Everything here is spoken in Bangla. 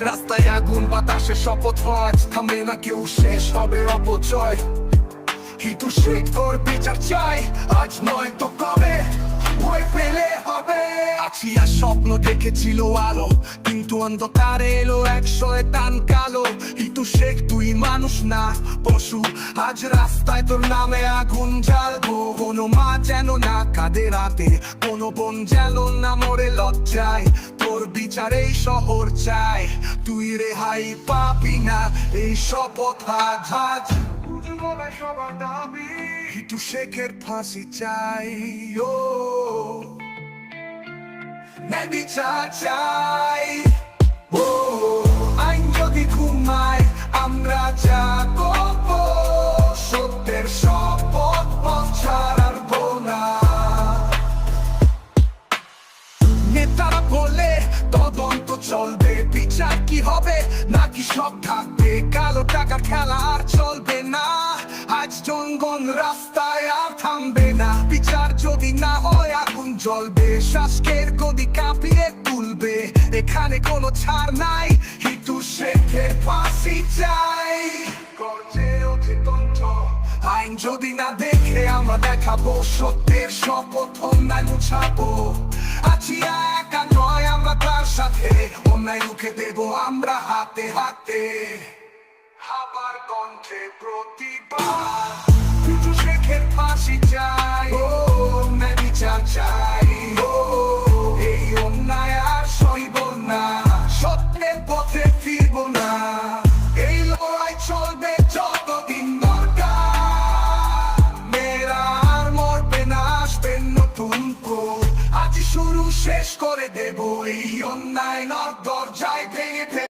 রাস্তায় আগুন, বাতাসে শপথ আজ থামে না কেউ শেষ, হবে অপচয়। কিন্তু সে তোর বিচার চাই, আজ নয় তো কবে? ভয় পেলে হবে। আছি আর স্বপ্ন দেখেছিল আলো, কিন্তু অন্ধকারে এলো কালো। কিন্তু শেখ, তুই মানুষ না, পশু। আজ রাস্তায় তোর নামে আগুন জ্বালবো। কোনো মা যেন না কাঁদে রাতে, কোনো বোন যেন না মরে লজ্জায়। তোর বিচার এই শহর চাই। তুই রেহাই পাবি না এই শপথ সবার দাবি। কিন্তু শেখের ফাঁসি চাই ও। চাই ও। আইন যদি ঘুমায় আমরা সত্যের শপথ পথ ছাড়বো না নেতারা তদন্ত চলবে, বিচার কি হবে? নাকি সব থাকবে? কালো টাকা খেলা আর চলবে না। আজ জনগণ রাস্তায় আর থামবে না। বিচার যদি না হয়, আগুন জ্বলবে। শ্বাসকের গদি কাঁপিয়ে তুলবে। এখানে কোনো ছাড় নাই। কিন্তু শেখের ফাঁসি চাই। আইন যদি না দেখে, আমরা দেখাবো সত্যের শপথ। অন্যায় মুছাবো। আছি একা অন্যায় রুখে দেবো আমরা হাতে হাতে। আবার কণ্ঠে প্রতিবাদ দেব এই অন্যায় নর দরজায় ভেঙে